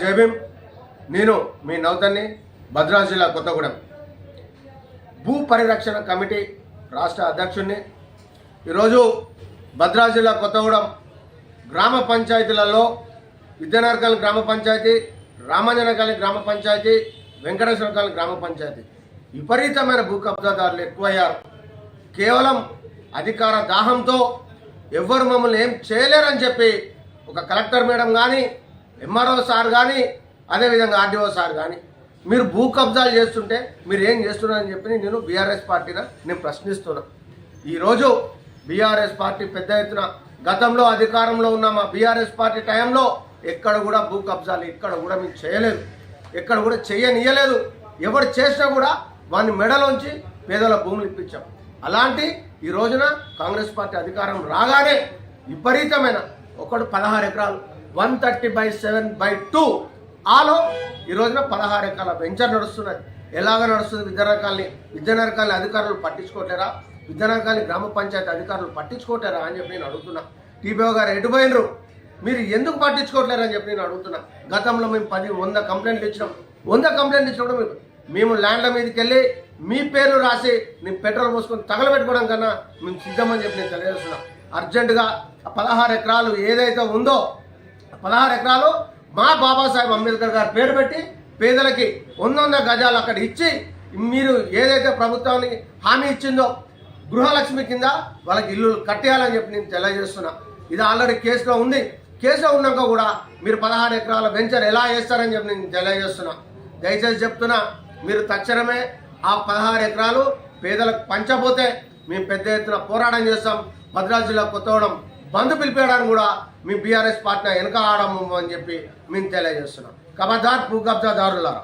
జయభీం నేను మీ నౌతన్ని భద్రాద్రి జిల్లా కొత్తగూడెం. భూ పరిరక్షణ కమిటీ రాష్ట్ర అధ్యక్షుడిని ఈరోజు భద్రాద్రి జిల్లా కొత్తగూడెం గ్రామ పంచాయతీలలో విద్యానగర్ గ్రామ పంచాయతీ రామంజనకాలి గ్రామ పంచాయతీ వెంకటేశ్వర గ్రామ పంచాయతీ. విపరీతమైన భూ కబ్జాదారులు ఎక్కువయ్యారు. కేవలం అధికార దాహంతో ఎవ్వరు మమ్మల్ని ఏం చేయలేరని చెప్పి ఒక కలెక్టర్ మేడం కానీ ఎంఆర్ఓ సార్ కానీ అదేవిధంగా ఆర్డీఓ సార్ కానీ మీరు భూ కబ్జాలు చేస్తుంటే మీరు ఏం చేస్తున్నారని చెప్పి నేను బీఆర్ఎస్ పార్టీన నేను ప్రశ్నిస్తున్నా. ఈరోజు బీఆర్ఎస్ పార్టీ పెద్ద ఎత్తున గతంలో అధికారంలో ఉన్న మా బీఆర్ఎస్ పార్టీ టైంలో ఎక్కడ కూడా భూ కబ్జాలు ఎక్కడ కూడా మీకు చేయలేదు. ఎక్కడ కూడా చేయనియలేదు. ఎవరు చేసినా కూడా వాని మెడలోంచి పేదల భూములు ఇప్పించాం. అలాంటి ఈ రోజున కాంగ్రెస్ పార్టీ అధికారం రాగానే విపరీతమైన ఒకడు పదహారు ఎకరాలు one thirty by seven by two ఆలో ఈ రోజున పదహారు ఎకరాల వెంచర్ నడుస్తున్నది. ఎలాగ నడుస్తుంది? విద్యానగరాల్ని విద్యానగరాల్ని అధికారులు పట్టించుకోవట్లేరా? విద్యానగరాల్ని గ్రామ పంచాయతీ అధికారులు పట్టించుకోవట్లేరా అని చెప్పి నేను అడుగుతున్నా. టీపీఓ గారు ఎటుపోయినరు మీరు ఎందుకు పట్టించుకోవట్లేరు అని చెప్పి నేను అడుగుతున్నా. గతంలో మేము పది వంద కంప్లైంట్లు ఇచ్చినాం. వంద కంప్లైంట్లు ఇచ్చినప్పుడు మేము మేము ల్యాండ్ల మీదకి వెళ్ళి మీ పేర్లు రాసి నేను పెట్రోల్ పోసుకొని తగలబెట్టుకోవడం కన్నా మేము సిద్ధమని చెప్పి నేను తెలియజేస్తున్నాం. అర్జెంటుగా పదహారు ఎకరాలు ఏదైతే ఉందో పదహారు ఎకరాలు మా బాబాసాహెబ్ అంబేద్కర్ గారు పేరు పెట్టి పేదలకి వంద వంద గజాలు అక్కడ ఇచ్చి మీరు ఏదైతే ప్రభుత్వానికి హామీ ఇచ్చిందో గృహలక్ష్మి కింద వాళ్ళకి ఇల్లు కట్టేయాలని చెప్పి నేను తెలియజేస్తున్నా. ఇది ఆల్రెడీ కేసులో ఉంది. కేసులో ఉన్నాక కూడా మీరు పదహారు ఎకరాల వెంచర్ ఎలా వేస్తారని చెప్పి నేను తెలియజేస్తున్నా. దయచేసి చెప్తున్నా మీరు తక్షణమే ఆ పదహారు ఎకరాలు పేదలకు పంచబోతే మేము పెద్ద ఎత్తున పోరాటం చేస్తాం. భద్రాద్రి జిల్లా కొత్తగూడెం బంద్ పిలిపేయడానికి కూడా మీ బీఆర్ఎస్ పార్టీ వెనక ఆడము అని చెప్పి మేము తెలియజేస్తున్నాం. కబర్దార్ భూకబ్జాదారులారా